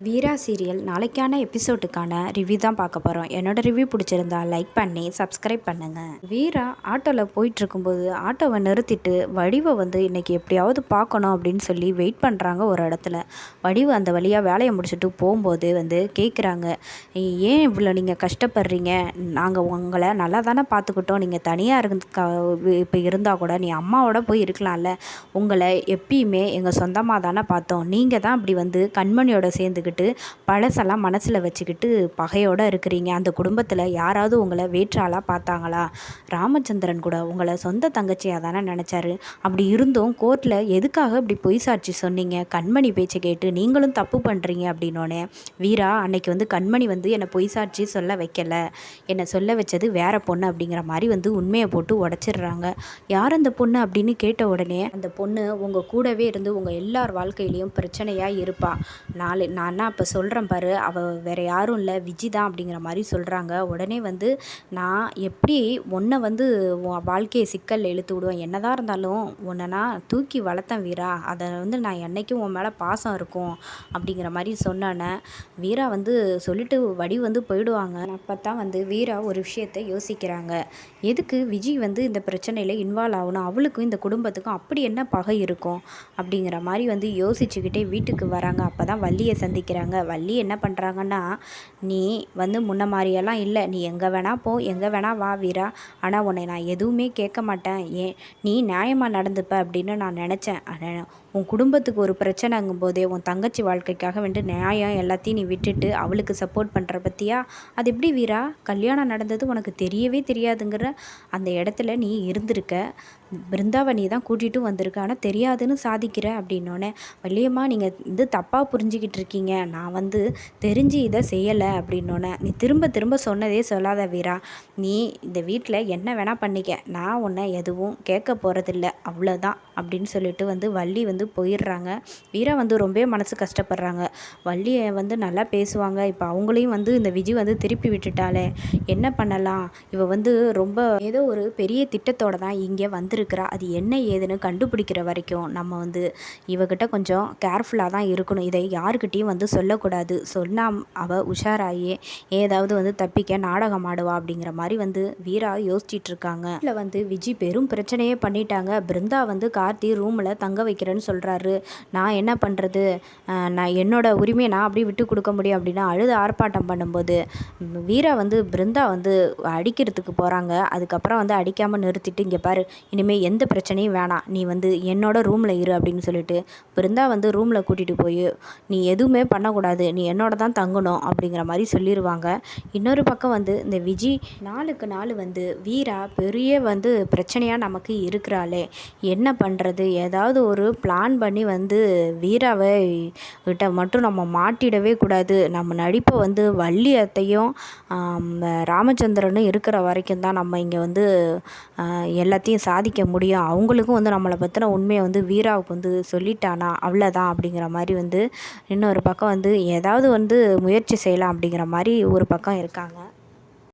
வீரா serial நாளைக்கான எபிசோடுக்கான review தான் பார்க்க போகிறோம் என்னோட ரிவ்யூ பிடிச்சிருந்தா லைக் பண்ணி சப்ஸ்கிரைப் பண்ணுங்கள் வீரா ஆட்டோவில் போயிட்டுருக்கும்போது ஆட்டோவை நிறுத்திட்டு வடிவை வந்து இன்றைக்கி எப்படியாவது பார்க்கணும் அப்படின்னு சொல்லி வெயிட் பண்ணுறாங்க ஒரு இடத்துல. வடிவு அந்த வழியாக வேலையை முடிச்சுட்டு போகும்போது வந்து கேட்குறாங்க ஏன் இவ்வளோ நீங்கள் கஷ்டப்படுறீங்க? நாங்கள் உங்களை நல்லா தானே பார்த்துக்கிட்டோம். நீங்கள் தனியாக இருந்து இப்போ இருந்தால் கூட நீ அம்மாவோட போய் இருக்கலாம்ல. உங்களை எப்பயுமே எங்கள் சொந்தமாக தானே பார்த்தோம். நீங்கள் தான் அப்படி வந்து கண்மணியோட சேர்ந்துக்கிட்டு வச்சுக்கிட்டு பழசெல்லாம் மனசில் வச்சுக்கிட்டு பகையோடு இருக்கிறீங்க. அந்த குடும்பத்தில் யாராவது உங்களை வேற்றாளாக பார்த்தாங்களா? ராமச்சந்திரன் கூட உங்களை சொந்த தங்கச்சியாக தானே நினச்சாரு. அப்படி இருந்தும் கோர்ட்டில் எதுக்காக இப்படி பொய் சாட்சி சொன்னீங்க? கண்மணி பேச்சை கேட்டு நீங்களும் தப்பு பண்ணுறீங்க அப்படின்னோடனே வீரா அன்னைக்கு வந்து கண்மணி வந்து என்னை பொய் சாட்சி சொல்ல வைக்கல. என்னை சொல்ல வச்சது வேற பொண்ணு அப்படிங்கிற மாதிரி வந்து உண்மையை போட்டு உடச்சிடுறாங்க. யார் அந்த பொண்ணு அப்படின்னு கேட்ட உடனே அந்த பொண்ணு உங்கள் கூடவே இருந்து உங்கள் எல்லார் வாழ்க்கையிலையும் பிரச்சனையாக இருப்பா. நாளை நான் நான் இப்போ சொல்கிறேன் பாரு அவள் வேறு யாரும் இல்லை விஜி தான் அப்படிங்கிற மாதிரி சொல்கிறாங்க உடனே வந்து நான் எப்படி உன்னை வந்து உன் வாழ்க்கையை சிக்கல் இழுத்து விடுவேன்? என்னதான் இருந்தாலும் உன்னை நான் தூக்கி வளர்த்தேன் வீரா. அதை வந்து நான் என்றைக்கும் உன் மேலே பாசம் இருக்கும் அப்படிங்கிற மாதிரி சொன்னேன்னே வீரா வந்து சொல்லிட்டு வடி வந்து போயிடுவாங்க. அப்போ தான் வந்து வீரா ஒரு விஷயத்தை யோசிக்கிறாங்க. எதுக்கு விஜய் வந்து இந்த பிரச்சனையில் இன்வால்வ் ஆகணும்? அவளுக்கும் இந்த குடும்பத்துக்கும் அப்படி என்ன பகை இருக்கும்? அப்படிங்கிற மாதிரி வந்து யோசிச்சுக்கிட்டே வீட்டுக்கு வராங்க. அப்போ தான் வள்ளியை சந்திக்க வைக்கிறாங்க வள்ளி என்ன பண்ணுறாங்கன்னா நீ வந்து முன்ன மாதிரியெல்லாம் இல்லை. நீ எங்கே வேணால் போ. எங்கே வேணால் வா வீரா. ஆனால் உன்னை நான் எதுவுமே கேட்க மாட்டேன். ஏன்? நீ நியாயமாக நடந்துப்ப. அப்படின்னு நான் நினச்சேன். உன் குடும்பத்துக்கு ஒரு பிரச்சனைங்கும் போதே உன் தங்கச்சி வாழ்க்கைக்காக வேண்டு நியாயம் எல்லாத்தையும் நீ விட்டுட்டு அவளுக்கு சப்போர்ட் பண்ணுற பற்றியா அது எப்படி வீரா? கல்யாணம் நடந்தது உனக்கு தெரியவே தெரியாதுங்கிற அந்த இடத்துல நீ இருந்திருக்க. பிருந்தாவனியை தான் கூட்டிகிட்டும் வந்திருக்க. ஆனால் தெரியாதுன்னு சாதிக்கிற அப்படின்னோடனே வள்ளியம்மா நீங்கள் இது தப்பாக புரிஞ்சிக்கிட்டு இருக்கீங்க. நான் வந்து தெரிஞ்சு இதை செய்யலை அப்படின்னோடனே நீ திரும்ப திரும்ப சொன்னதே சொல்லாத வீரா. நீ இந்த வீட்டில் என்ன வேணால் பண்ணிக்க. நான் உன்னை எதுவும் கேட்க போகிறதில்ல அவ்வளோதான். அப்படின்னு சொல்லிட்டு வந்து வள்ளி வந்து போயிடுறாங்க. வீரா வந்து ரொம்பவே மனசு கஷ்டப்படுறாங்க. வள்ளியை வந்து நல்லா பேசுவாங்க. இப்போ அவங்களையும் வந்து இந்த விஜய் வந்து திருப்பி விட்டுட்டாலே என்ன பண்ணலாம்? இவ வந்து ரொம்ப ஏதோ ஒரு பெரிய திட்டத்தோடு தான் இங்கே வந்திருக்கிறா. அது என்ன ஏதுன்னு கண்டுபிடிக்கிற வரைக்கும் நம்ம வந்து இவகிட்ட கொஞ்சம் கேர்ஃபுல்லாக தான் இருக்கணும். இதை யாருக்கிட்டேயும் வந்து சொல்லக்கூடாது. சொன்னால் அவள் உஷாராகி ஏதாவது வந்து தப்பிக்க நாடகம் ஆடுவா அப்படிங்கிற மாதிரி வந்து வீரா யோசிச்சிட்டு இருக்காங்க இல்லை வந்து விஜி பெரும் பிரச்சனையே பண்ணிட்டாங்க. பிருந்தா வந்து கார்த்தி ரூமில் தங்க வைக்கிறேன்னு சொல்கிறாரு நான் என்ன பண்ணுறது நான் என்னோடய உரிமையை நான் அப்படியே விட்டு கொடுக்க முடியும் அப்படின்னா அழுது ஆர்ப்பாட்டம் பண்ணும்போது வீரா வந்து பிருந்தா வந்து அடிக்கிறதுக்கு போகிறாங்க அதுக்கப்புறம் வந்து அடிக்காமல் நிறுத்திட்டு இங்கே பாரு இனிமேல் எந்த பிரச்சனையும் வேணாம். நீ வந்து என்னோட ரூமில் இரு அப்படின்னு சொல்லிட்டு பிருந்தா வந்து ரூமில் கூட்டிகிட்டு போய் நீ எதுவுமே பண்ணக்கூடாது. நீ என்னோட தான் தங்கணும் அப்படிங்கிற மாதிரி சொல்லிடுவாங்க இன்னொரு பக்கம் வந்து இந்த விஜி நாளுக்கு நாள் வந்து வீரா பெரிய வந்து பிரச்சனையாக நமக்கு இருக்கிறாளே. என்ன பண்ணுறது ஏதாவது ஒரு பிளான் பண்ணி வந்து வீராவை கிட்ட மட்டும் நம்ம மாட்டிடவே கூடாது. நம்ம நடிப்பை வந்து வள்ளியத்தையும் ராமச்சந்திரனும் இருக்கிற வரைக்கும் தான் நம்ம இங்கே வந்து எல்லாத்தையும் சாதிக்க முடியும். அவங்களுக்கும் வந்து நம்மளை பற்றின உண்மையை வந்து வீராவுக்கு வந்து சொல்லிட்டானா? அவ்வளோதான் அப்படிங்கிற மாதிரி வந்து இன்னொரு பக்கம் வந்து ஏதாவது வந்து முயற்சி செய்யலாம் அப்படிங்கிற மாதிரி ஒரு பக்கம் இருக்காங்க.